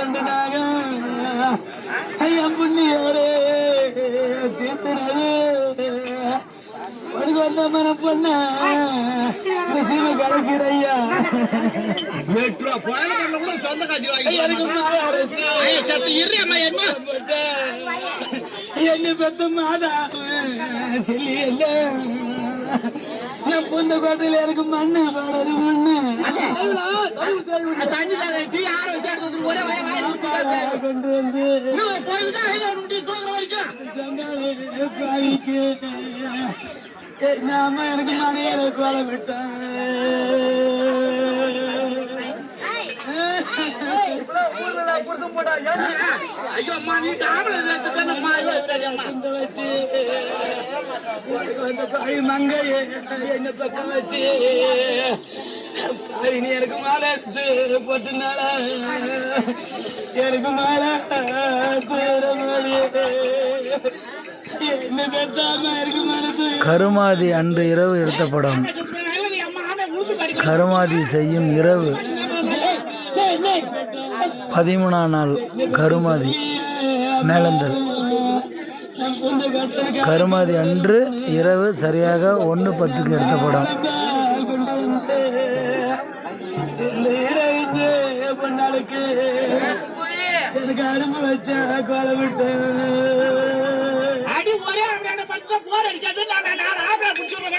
ரெண்டு நாகம் ஐயா புண்ணியாரே தீர்த்துனது உனக்கு வந்த மன பொண்ண சீமை கலக்கிற ஐயா எட்டு ரூபா கூட சொந்த காட்சி வாங்கி எனக்கு சத்து என்ன என்ன பெத்த மாதா சொல்லி இல்ல நான் புந்த கோட்டையில எனக்கு மண்ணு பாடுறது மண்ணு. கொண்டு வந்து நாம எனக்கு மனையில கோல விட்டேன் ஐயோ அம்மா நீ அம்மா வச்சு மங்கையே என்ன பக்கம் வச்சு நீ எனக்கு மாலை எடுத்து போட்டுனால எனக்கு மாலை கருமாதி அன்று இரவு எடுத்த படம். கருமாதி செய்யும் இரவு. பதிமூணாம் நாள் கருமாதி மேலந்தல் கருமாதி அன்று இரவு சரியாக ஒன்று பத்துக்கு எடுத்த படம். எனக்கு அனுப்பி வச்ச கோல விட்டு அடி ஒரே போர் அடிக்காது. நான் பிடிச்சிருவேன்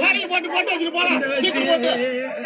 போட்டு போட்டு போட்டு வச்சுட்டு போறேன்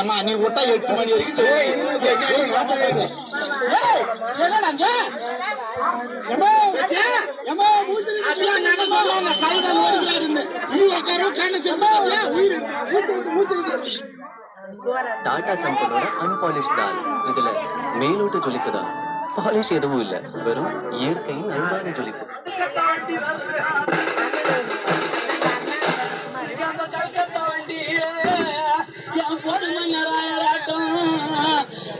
ஏமா நீ விட்டா எட்டு மணி டாடா சம்பனோட அன்பாலிஷ் டால் இதுல மேலோட்டு ஜொலிப்புதான். பாலிஷ் எதுவும் இல்ல. வெறும் இயற்கையின் அன்பான ஜொலிப்பு.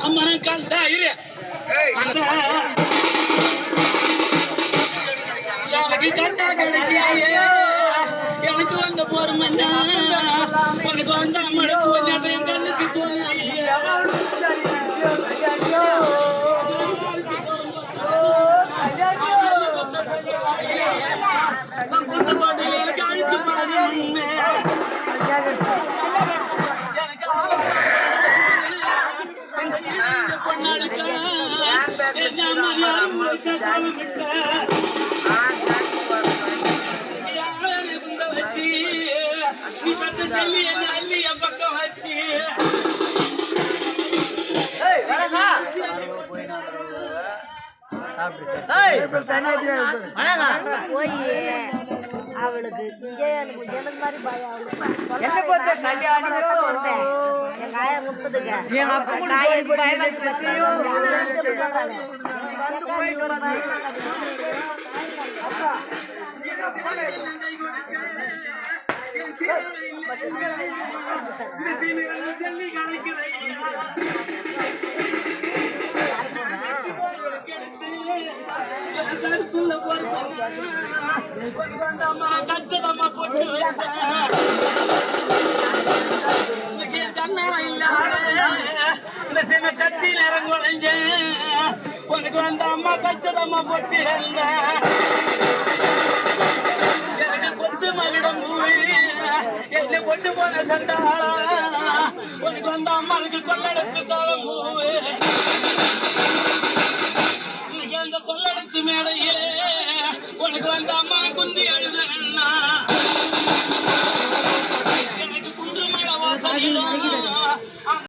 அம்மன் கண்டா இரு எனக்கு கண்டா கிடைக்கலையே எனக்கு வந்த போறமன்னா உனக்கு வந்த அம்மனுக்கு கொஞ்சம் என் கண்ணுக்கு தோணலையே அவளுக்கு எனக்கு மாதிரி பயம் அவளுக்கு என்ன கூட கச்சதமா போட்டு வச்சேன் இந்த சின்ன கத்தியில இறங்குழைஞ்சேன் ఎదుగు అంత అమ్మ కచ్చదమ్మ పొట్టి எனக்கு கொத்து மகிடம் என்னை கொண்டு போன சண்டா உனக்கு வந்த அம்மாவுக்கு கொள்ளடத்து காலம் பூவு கொள்ளடத்து மேடையே உனக்கு வந்த அம்மா